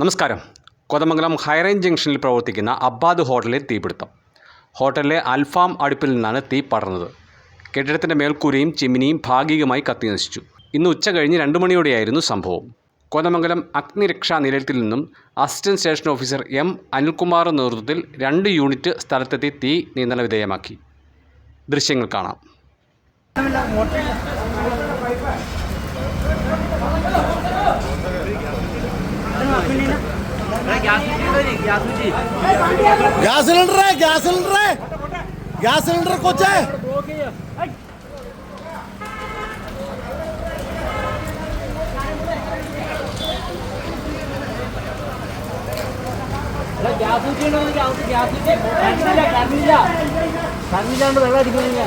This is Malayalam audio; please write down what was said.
നമസ്കാരം. കോതമംഗലം ഹൈറേഞ്ച് ജംഗ്ഷനിൽ പ്രവർത്തിക്കുന്ന അബ്ബാദ് ഹോട്ടലിൽ തീപിടുത്തം. ഹോട്ടലിലെ അൽഫാം അടുപ്പിൽ നിന്നാണ് തീ പടർന്നത്. കെട്ടിടത്തിന്റെ മേൽക്കൂരയും ചിമ്മിനിയും ഭാഗികമായി കത്തി നശിച്ചു. ഇന്ന് ഉച്ച കഴിഞ്ഞ് രണ്ട് മണിയോടെയായിരുന്നു സംഭവം. കോതമംഗലം അഗ്നിരക്ഷാ നിലയത്തിൽ നിന്നും assistant station officer M Anilkumar നേതൃത്വത്തിൽ രണ്ട് യൂണിറ്റ് സ്ഥലത്തെത്തി തീ നിയന്ത്രണ വിധേയമാക്കി. ദൃശ്യങ്ങൾ കാണാം. Gas cylinder gas cylinder gas cylinder കൊച്ചേ. ഗ്യാസ് ഗ്യാസ് കറണ്ടില്ലാണ്ട് വെള്ളം അടിക്കുന്നില്ല.